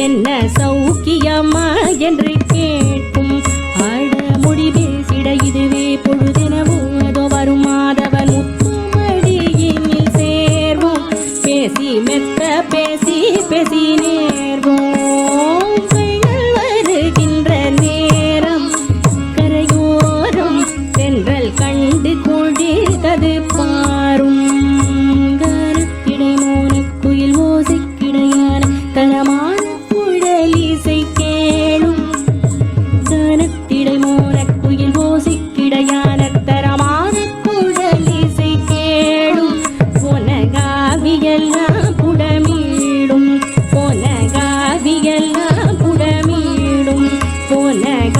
என்ன சௌக்கியமா என்று கேட்கும். ஆட முடிவே சிட இதுவே பொழுதெனவும். அதோ வரும் மாதவன் முத்துமடியினில் சேர்வோம். பேசி மெத்த பேசி பேசினே llega.